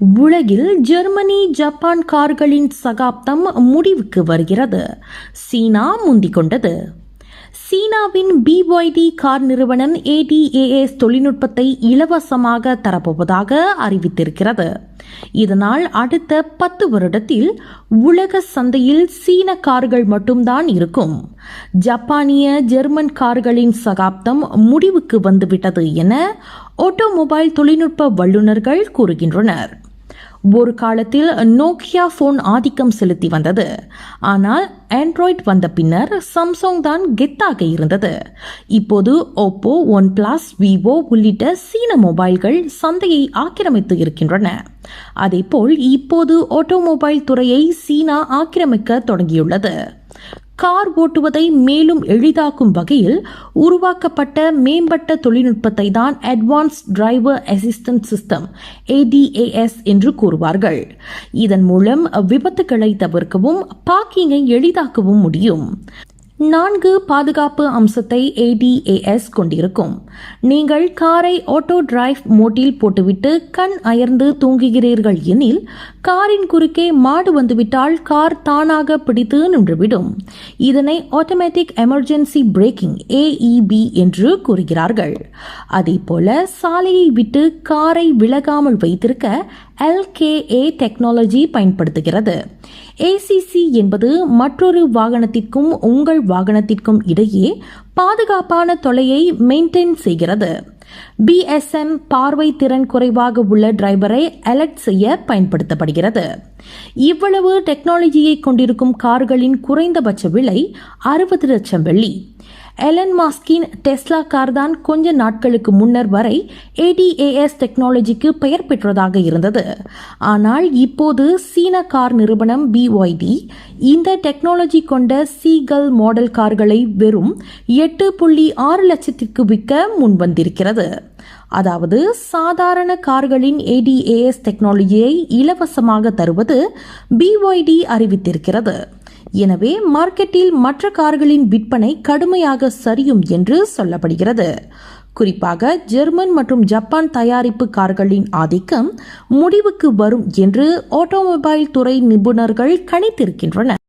உலகில் Germany Japan கார்களின் சகாப்தம் முடிவுக்கு வருகிறது. சீனா முந்திக் கொண்டது சீனாவின் பிஒய்டி கார் நிறுவனம் ஏடிஏஎஸ் தொழில்நுட்பத்தை இலவசமாக தரப்போவதாக அறிவித்திருக்கிறது. இதனால் அடுத்த பத்து வருடத்தில் உலக சந்தையில் சீன கார்கள் மட்டும்தான் இருக்கும். ஜப்பானிய ஜெர்மன் கார்களின் சகாப்தம் முடிவுக்கு வந்துவிட்டது என ஆட்டோமொபைல் தொழில்நுட்ப வல்லுநர்கள் கூறுகின்றனர். ஒரு காலத்தில் நோக்கியா ஃபோன் ஆதிக்கம் செலுத்தி வந்தது. ஆனால் ஆண்ட்ராய்ட் வந்த பின்னர் சாம்சங் தான் கெத்தாக இருந்தது. இப்போது ஓப்போ ஒன் பிளஸ் விவோ உள்ளிட்ட சீன மொபைல்கள் சந்தையை ஆக்கிரமித்து இருக்கின்றன. அதேபோல் இப்போது ஆட்டோமொபைல் துறையை சீனா ஆக்கிரமிக்க தொடங்கியுள்ளது. கார் ஓட்டுவதை மேலும் எளிதாக்கும் வகையில் உருவாக்கப்பட்ட மேம்பட்ட தொழில்நுட்பத்தை தான் advance driver assistant system ADAS என்று கூறுவார்கள். இதன் மூலம் விபத்துகளை தவிர்க்கவும் பார்க்கிங்கை எளிதாக்கவும் முடியும். நான்கு பாதுகாப்பு அம்சத்தை ஏடிஏஎஸ் கொண்டிருக்கும். நீங்கள் காரை ஆட்டோ டிரைவ் மோட்டில் போட்டுவிட்டு கண் அயர்ந்து தூங்குகிறீர்கள் எனில் காரின் குறுக்கே மாடு வந்துவிட்டால் கார் தானாக பிடித்து நின்றுவிடும். இதனை ஆட்டோமேட்டிக் எமர்ஜென்சி பிரேக்கிங் ஏஇபி என்று கூறுகிறார்கள். அதேபோல சாலையை விட்டு காரை விலகாமல் வைத்திருக்க எல்கேஏ டெக்னாலஜி பயன்படுத்துகிறது. ஏசிசி என்பது மற்றொரு வாகனத்திற்கும் உங்கள் வாகனத்திற்கும் இடையே பாதுகாப்பான தொலையை மெயின்டைன் செய்கிறது. பிஎஸ்எம் பார்வை திறன் குறைவாக உள்ள டிரைவரை அலர்ட் செய்ய பயன்படுத்தப்படுகிறது. இவ்வளவு டெக்னாலஜியை கொண்டிருக்கும் கார்களின் குறைந்தபட்ச விலை அறுபது லட்சம் வெள்ளி. எலன் மாஸ்கின் டெஸ்லா கார் தான் கொஞ்ச நாட்களுக்கு முன்னர் வரை ஏடிஏஎஸ் டெக்னாலஜிக்கு பெயர் பெற்றதாக இருந்தது. ஆனால் இப்போது சீன கார் நிறுவனம் பிஒய்டி இந்த டெக்னாலஜி கொண்ட சீகல் மாடல் கார்களை வெறும் எட்டு புள்ளி ஆறு லட்சத்திற்கு விற்க முன்வந்திருக்கிறது. அதாவது சாதாரண கார்களின் ஏடிஏஎஸ் டெக்னாலஜியை இலவசமாக தருவது பிஒய்டி அறிவித்திருக்கிறது. எனவே மார்க்கெட்டில் மற்ற கார்களின் விற்பனை கடுமையாக சரியும் என்று சொல்லப்படுகிறது. குறிப்பாக ஜெர்மன் மற்றும் ஜப்பான் தயாரிப்பு கார்களின் ஆதிக்கம் முடிவுக்கு வரும் என்று ஆட்டோமொபைல் துறை நிபுணர்கள் கணித்திருக்கின்றனர்.